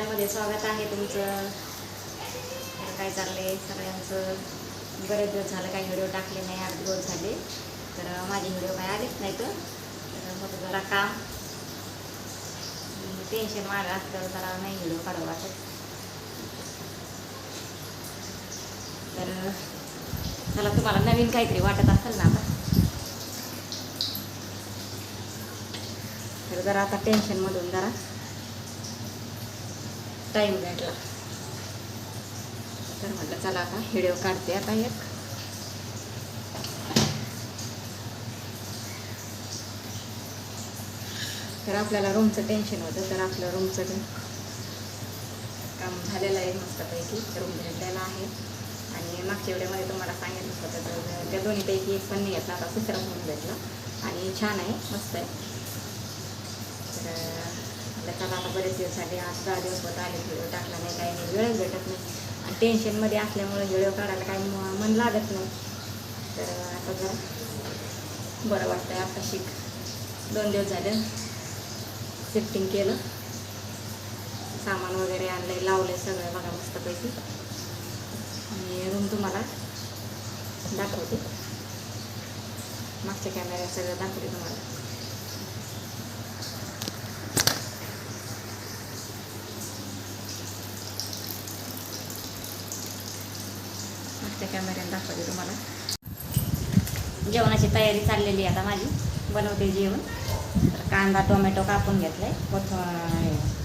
चॅनलमध्ये स्वागत आहे तुमचं. तर काय आहे सगळ्यांचं बरेच दिवस झालं काही व्हिडिओ टाकले नाही आठ दिवस झाले. तर माझे व्हिडिओ काही आलेच नाही तर होतं जरा काम. टेन्शन मागं असतं जरा नाही व्हिडिओ काढू वाटत. तर चला तुम्हाला नवीन काहीतरी वाटत असेल ना आता. तर जरा आता टेन्शनमधून जरा टाईम भेटला. तर म्हटलं चला आता व्हिडिओ काढते आता एक. तर आपल्याला रूमचं टेन्शन होतं तर आपलं रूमचं काम झालेलं आहे मस्तपैकी. रूम भेटलेला आहे. आणि मागच्या वेळेमध्ये तुम्हाला सांगितलं होतं तर त्या दोन्हीपैकी एक पण नाही घेतला आता तिसरा रूम भेटला. आणि छान आहे मस्त आहे. तर म्हटलं चला आता बरेच दिवस झाले आज दहा दिवस होत आले व्हिडिओ टाकला नाही काही नाही वेळच भेटत नाही. आणि टेन्शनमध्ये असल्यामुळे व्हिडिओ काढायला काही म- मन लागत नाही. तर आता जरा बरं वाटतं आहे आता शिक. दोन दिवस झाले शिफ्टिंग केलं. सामान वगैरे आणलं आहे लावलं आहे सगळं बघा मस्तपैकी. आणि रूम तुम्हाला दाखवते. मागच्या कॅमेऱ्यात सगळं दाखवते तुम्हाला. मागच्या कॅमेऱ्यात दाखवते तुम्हाला. जेवणाची तयारी चाललेली आहे आता माझी. बनवते जेवण. तर कांदा टोमॅटो कापून घेतलाय. कोथ कोथंबीर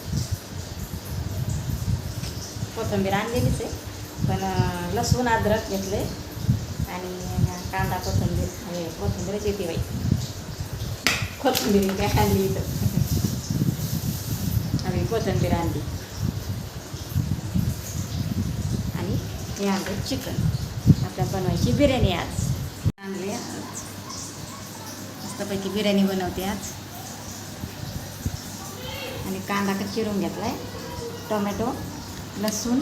कोथिंबीर आणलेलीच आहे. पण लसूण अद्रक घेतले आणि कांदा कोथिंबीर. हे कोथिंबीरच येते बाई. कोथिंबीर काय आणली इथं? आम्ही कोथिंबीर आणली. आणि हे आणलं चिकन. आपल्या बनवायची बिर्याणी आज. चांगली आज. मस्तपैकी बिर्याणी बनवते आज. आणि कांदा का चिरून घेतलाय. टोमॅटो लसूण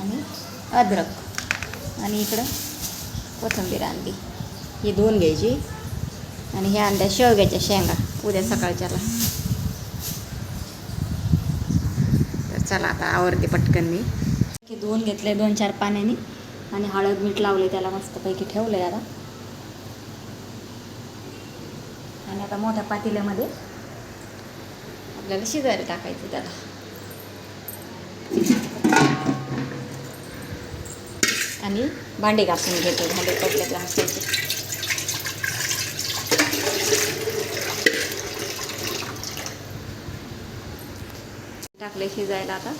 आणि अद्रक. आणि इकडं कोथिंबीर आणली. ही धुवून घ्यायची. आणि ह्या अंड्या शेवग्याच्या शेंगा. उद्या सकाळच्याला. तर चला आता आवडते पटकन मी. धुवून घेतले दोन चार पाण्याने. आणि हळद मीठ लावले त्याला मस्तपैकी ठेवलं आहे आता. आणि आता मोठ्या पातेल्यामध्ये आपल्याला शिजायला टाकायचं त्याला. आणि भांडे घासून घेतो भांडे पडले घासायचे टाकले शिजायला आता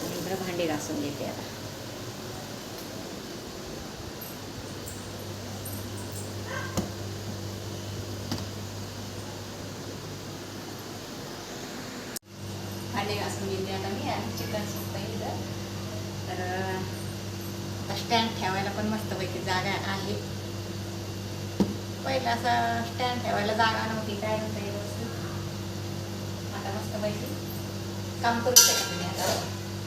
आणि इकडं भांडी घासून घेते आता. भांडी घासून घेते आता मी आणि चिकन शिजतं इथं. तर आता स्टँड ठेवायला पण मस्तपैकी जागा आहे. पहिला असा स्टँड ठेवायला जागा नव्हती काय होतं व्यवस्थित आता मस्तपैकी काम करू शकते मी आता.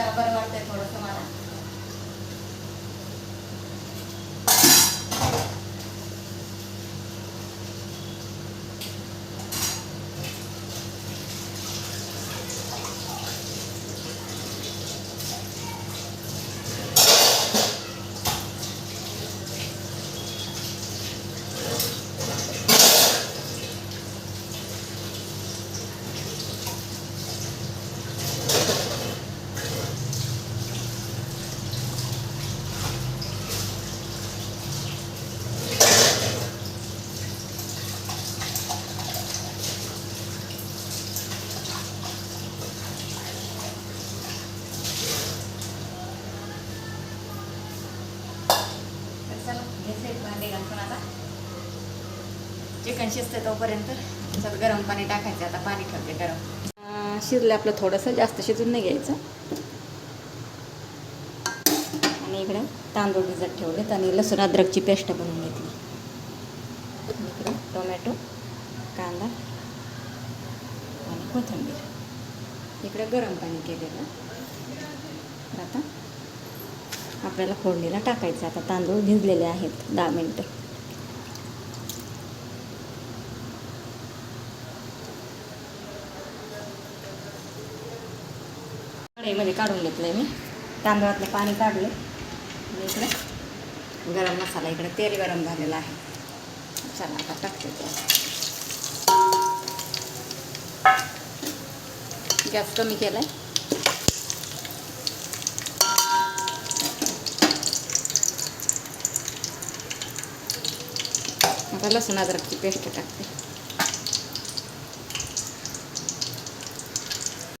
आता चिकन शिजतं तोपर्यंत त्याच्यात गरम पाणी टाकायचं आता पाणी ठेवते गरम. अं, शिजलं आपलं थोडंसं जास्त शिजून नाही घ्यायचं. आणि इकडं तांदूळ भिजत ठेवलेत आणि लसूण अद्रकची पेस्ट बनवून घेतली. इकडे टोमॅटो कांदा आणि कोथिंबीर. इकडं गरम पाणी केलेलं. तर आता आपल्याला फोडणीला टाकायचं आता तांदूळ भिजलेले आहेत दहा मिनटं. कढईमध्ये काढून घेतलं आहे मी. तांदळातलं पाणी काढलं आणि इकडे गरम मसाला इकडे तेल गरम झालेलं आहे. चला आता टाकते ते. गॅस कमी केला आहे आता लसूण अद्रकची पेस्ट टाकते.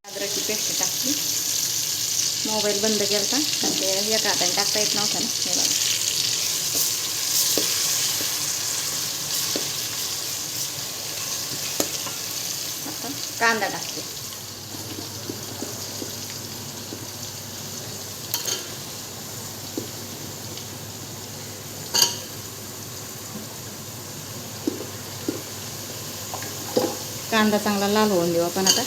अद्रकची पेस्ट टाकली मोबाईल बंद केला होता ते एका हाताने टाकता येत नव्हता ना हे बघा आता कांदा टाकते कांदा चांगला लाल होऊन देऊ आपण आता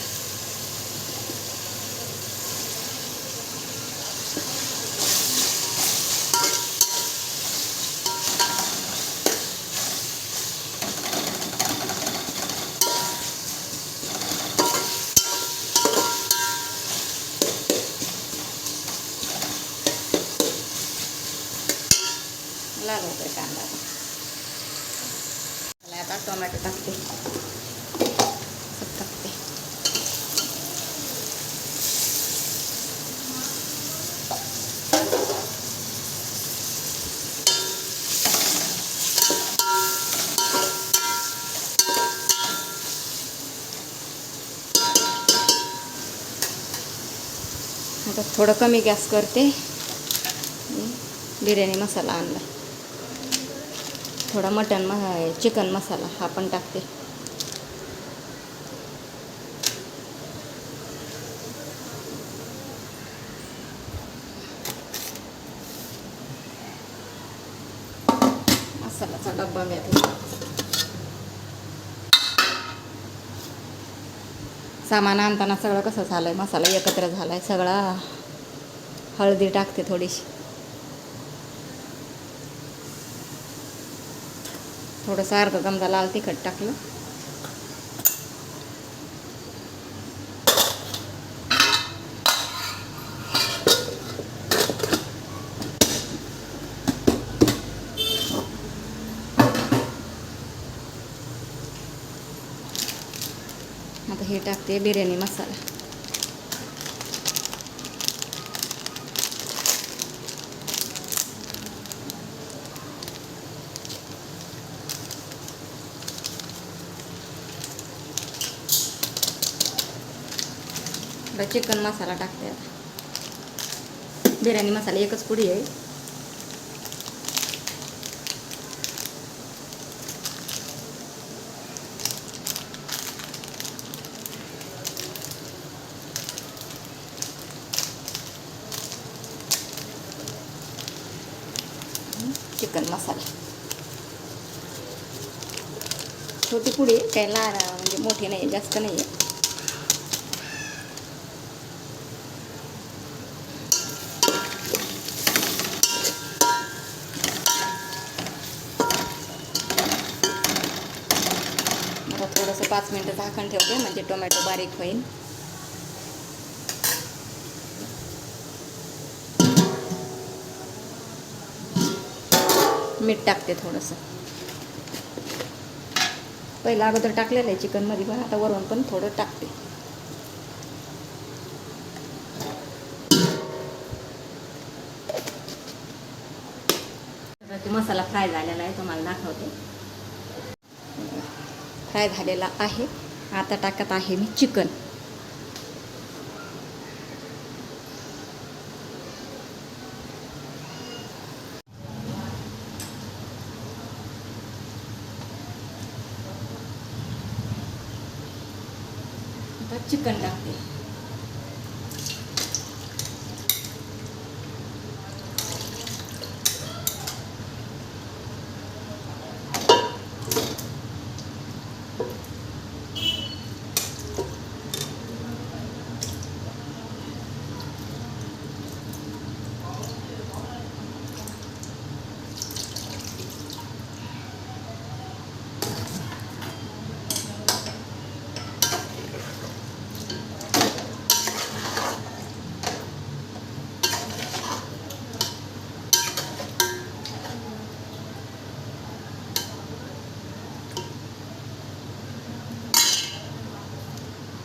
लाल होतोय कांदा आता. चला आता टोमॅटो टाकते सब टाकते आता थोडं कमी गॅस करते. बिर्याणी मसाला आणला. थोडा मटन म चिकन मसाला हा पण टाकते. मसाल्याचा डब्बा घेतला सामान आणताना सगळं कसं झालं आहे मसाला एकत्र झाला आहे सगळा हळदी टाकते थोडीशी. थोडंसं अर्धा चमचा लाल तिखट टाकलं आता हे टाकते बिर्याणी मसाला चिकन मसाला टाकते आता बिर्याणी मसाला एकच पुढी आहे चिकन मसाला. छोटी पुडी काही लहान म्हणजे मोठी नाही आहे, जास्त नाही आहे थोडंसं पाच मिनटं झाकण ठेवते म्हणजे टोमॅटो बारीक होईल. मीठ टाकते थोडंसं. पहिलं अगोदर टाकलेलं आहे चिकनमध्ये पण आता वरून पण थोडं टाकते. मसाला फ्राय झालेला आहे तुम्हाला दाखवते. फ्राय झालेला आहे. आता टाकत आहे मी चिकन. चिकन टाकते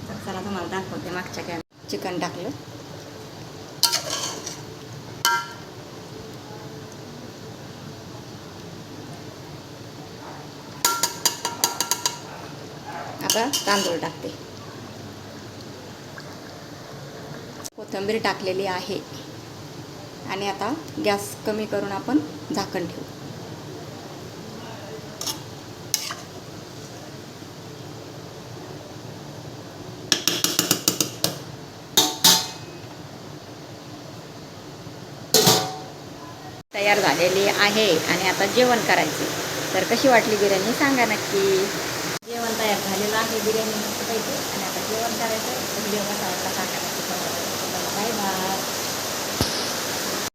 तर चला तुम्हाला दाखवते मागच्या कॅम चिकन टाकलं. आता तांदूळ टाकते. कोथिंबीर टाकलेली आहे. आणि आता गॅस कमी करून आपण झाकण ठेवू. तयार झालेली आहे आणि आता जेवण करायचे. तर कशी वाटली बिर्याणी? सांगा नक्की. जेवण तयार झालेलं आहे बिर्याणी. पाहिजे आणि आता जेवण करायचं. व्हिडिओ कसा वाटला सांगा नक्की बाय बाय